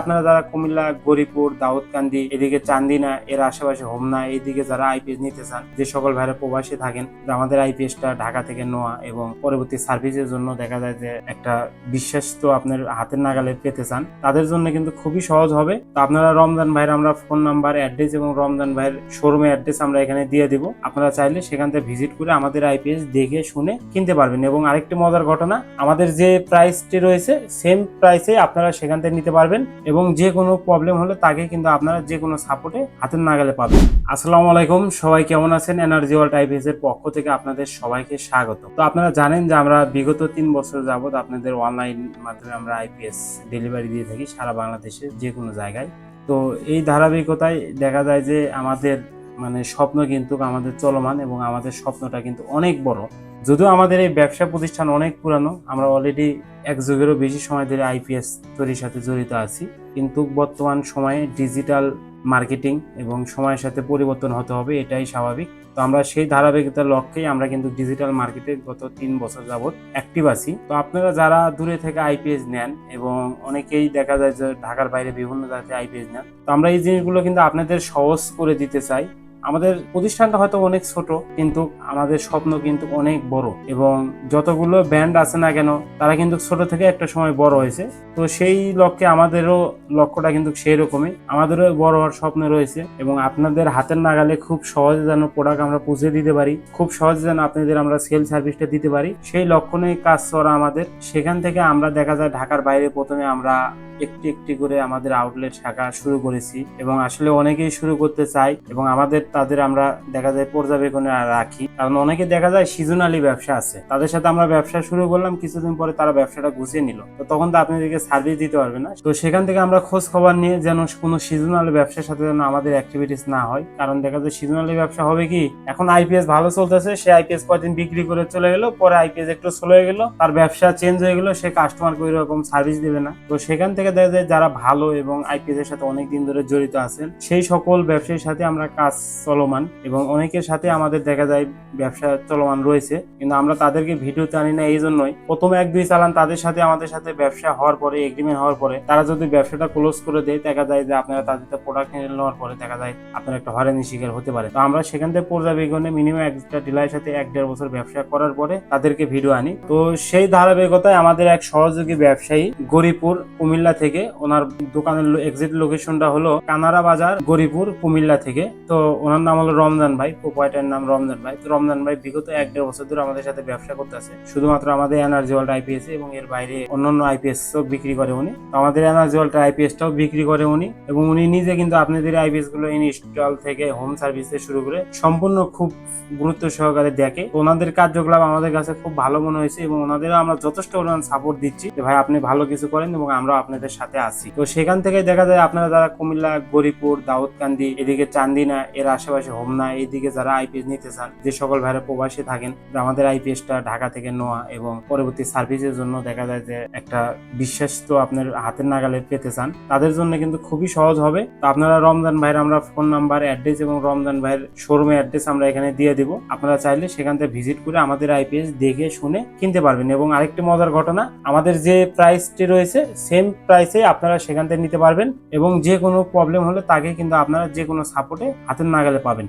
আপনারা যারা কুমিল্লা, গরিপুর, দাউদকান্দি, এদিকে চান্দিনা, এর আশেপাশে হোমনা এইদিকে যারা আইপিএস নিতে চান, যে সকল ভাইরা প্রবাসী থাকেন, আমাদের আইপিএসটা ঢাকা থেকে নেওয়া এবং পরবর্তী সার্ভিসের জন্য দেখা যায় যে একটা বিশ্বাস তো আপনার হাতের নাগালে পেতে চান, তাদের জন্য কিন্তু খুবই সহজ হবে। তো আপনারা রমজান ভাইয়ের আমরা ফোন নাম্বার, অ্যাড্রেস এবং রমজান ভাইয়ের শোরুমের অ্যাড্রেস আমরা এখানে দিয়ে দিব। আপনারা চাইলে সেখান থেকে ভিজিট করে আমাদের আইপিএস দেখে, শুনে কিনতে পারবেন এবং আরেকটি মজার ঘটনা, আমাদের যে প্রাইসটি রয়েছে সেম প্রাইসে আপনারা সেখান থেকে নিতে পারবেন। এবং যে কোনো প্রবলেম হলে তাকে কিন্তু আপনারা যে কোনো সাপোর্টে হাতের নাগালে পাবেন। আসসালামু আলাইকুম, সবাই কেমন আছেন? এনার্জি ওয়াল আইপিএস এর পক্ষ থেকে আপনাদের সবাইকে স্বাগত। তো আপনারা জানেন যে আমরা বিগত তিন বছর যাবৎ আপনাদের অনলাইন মাধ্যমে আমরা আইপিএস ডেলিভারি দিয়ে থাকি সারা বাংলাদেশে যে কোনো জায়গায়। তো এই ধারাবাহিকতায় দেখা যায় যে আমাদের মানে স্বপ্ন কিন্তু আমাদের চলমান এবং আমাদের স্বপ্নটা কিন্তু অনেক বড়। যদিও আমাদের এই ব্যবসা প্রতিষ্ঠান অনেক পুরানো, আমরা অলরেডি এক যুগেরও বেশি সময় ধরে আইপিএস তৈরির সাথে জড়িত আছি। কিন্তু বর্তমান সময়ে ডিজিটাল মার্কেটিং এবং সময়ের সাথে পরিবর্তন হতে হবে, এটাই স্বাভাবিক। তো আমরা সেই ধারাবাহিকতার লক্ষ্যেই আমরা কিন্তু ডিজিটাল মার্কেটে গত তিন বছর যাবৎ অ্যাক্টিভ আছি। তো আপনারা যারা দূরে থেকে আইপিএস নেন এবং অনেকেই দেখা যায় যে ঢাকার বাইরে বিভিন্ন জায়গাতে আইপিএস নেন, তো আমরা এই জিনিসগুলো কিন্তু আপনাদের সহজ করে দিতে চাই। আমাদের প্রতিষ্ঠানটা হয়তো অনেক ছোট, কিন্তু আমাদের স্বপ্ন কিন্তু অনেক বড়। এবং যতগুলো ব্যান্ড আছে না কেন, তারা কিন্তু ছোট থেকে একটা সময় বড় হয়েছে। তো সেই লক্ষ্যে আমাদেরও লক্ষ্যটা কিন্তু সেই রকমই আমাদেরও বড় হওয়ার স্বপ্ন রয়েছে এবং আপনাদের হাতের নাগালে খুব সহজে যেন প্রোডাক্ট আমরা পৌঁছে দিতে পারি, খুব সহজে যেন আপনাদের আমরা সেল সার্ভিসটা দিতে পারি। সেই লক্ষ্য নিয়ে কাজ করা আমাদের। সেখান থেকে আমরা দেখা যায় ঢাকার বাইরে প্রথমে আমরা একটি একটি করে আমাদের আউটলেট শাখা শুরু করেছি এবং আসলে অনেকেই শুরু করতে চাই এবং আমাদের, তাদের আমরা দেখা যায় পর্যবেক্ষণে রাখি। কারণ অনেকে দেখা যায় সিজনালি ব্যবসা আছে। তাদের সাথে আমরা ব্যবসা শুরু করলাম, কিছুদিন পরে তারা ব্যবসাটা গুছিয়ে নিল। তো তখন তো আপনাদেরকে সার্ভিস দিতে পারবে না। তো সেখান থেকে আমরা খোঁজ খবর নিয়ে যেন কোনো সিজনাল ব্যবসার সাথে যেন আমাদের অ্যাক্টিভিটিস না হয়। কারণ দেখা যায় সিজনালি ব্যবসা হবে কি, এখন আইপিএস ভালো চলতেছে, সে আইপিএস কয়দিন বিক্রি করে চলে গেল, পরে আইপিএস একটু স্লো হয়ে গেল, তার ব্যবসা চেঞ্জ হয়ে গেল, সে কাস্টমারকে ওই রকম সার্ভিস দেবে না। তো সেখান থেকে দেখা যায় যারা ভালো এবং আইপিএস এর সাথে অনেক দিন ধরে জড়িত আছেন, সেই সকল ব্যবসায়ীর সাথে আমরা কাজ চলমান এবং অনেকের সাথে আমাদের দেখা যায় ব্যবসা চলমান রয়েছে। কিন্তু আমরা তাদেরকে ভিডিওতে আনি না এই জন্যই। প্রথম এক, দুই চালান তাদের সাথে, আমাদের সাথে ব্যবসা হওয়ার পরে এগ্রিমেন্ট হওয়ার পরে তারা যদি ব্যবসাটা ক্লোজ করে দেয়, দেখা যায় যে আপনারা তাদের প্রোডাক্ট নিয়ে নেওয়ার পরে দেখা যায় আপনার একটা হয়রানি শিকার হতে পারে। তো আমরা সেখান থেকে পর্যবেক্ষণে মিনিমাম একটা ডিলারের সাথে এক, দেড় বছর ব্যবসা করার পরে তাদেরকে ভিডিও আনি। তো সেই ধারাবাহিকতায় আমাদের এক সহযোগী ব্যবসায়ী গরিপুর কুমিল্লা থেকে ওনার দোকানের এক্সিট লোকেশনটা হলো কানারা বাজার গরিপুর কুমিল্লা থেকে। তো ওনার নাম হলো রমজান ভাই প্রোপাইটার নাম রমজান ভাই। তো রমজান ভাই বিগত এক দেড় বছর ধরে আমাদের সাথে ব্যবসা করতেছে। শুধুমাত্র আমাদের এনার্জি ওয়ার্ল্ড আইপিএস এবং এর বাইরে অন্যান্য আইপিএস বিক্রি করে উনি। তো আমাদের এনার্জি ওয়ার্ল্ড আইপিএসটাও বিক্রি করে উনি এবং উনি নিজে কিন্তু আপনাদের আইপিএসগুলো ইনস্টল থেকে হোম সার্ভিস শুরু করে সম্পূর্ণ খুব গুরুত্ব সহকারে দেখে। ওনাদের কার্যকলাপ আমাদের কাছে খুব ভালো মনে হয়েছে এবং ওনাদেরও আমরা যথেষ্ট পরিমাণ সাপোর্ট দিচ্ছি যে, ভাই, আপনি ভালো কিছু করেন এবং আমরা আপনাদের সাথে আছি। তো সেখান থেকে দেখা যায় আপনারা যারা কুমিল্লা, গরিপুর, দাউদকান্দি, এদিকে চান্দিনা, এর আশেপাশে হোমনা, এইদিকে যারা আইপিএস নিতে চান, যে সকল ভাইরা প্রবাসী থাকেন আমাদের আইপিএসটা ঢাকা থেকে নেওয়া এবং পরবর্তী সার্ভিসের জন্য দেখা যায় যে একটা বিশ্বাস তো আপনার হাতের নাগালে পেতে চান। তাদের জন্য কিন্তু খুবই সহজ হবে। তো আপনারা রমজান ভাইয়ের আমরা ফোন নাম্বার, অ্যাড্রেস এবং রমজান ভাইয়ের শোরুমের অ্যাড্রেস আমরা এখানে দিয়ে দিব। আপনারা চাইলে সেখান থেকে ভিজিট করে আমাদের আইপিএস দেখে, শুনে কিনতে পারবেন। এবং আরেকটি মজার ঘটনা, আমাদের যে প্রাইসটি রয়েছে সেম প্রাইসে আপনারা সেখান থেকে নিতে পারবেন এবং যে কোনো প্রবলেম হলে তাকে কিন্তু আপনারা যে কোনো সাপোর্টে হাতের নাগালে পাবেন।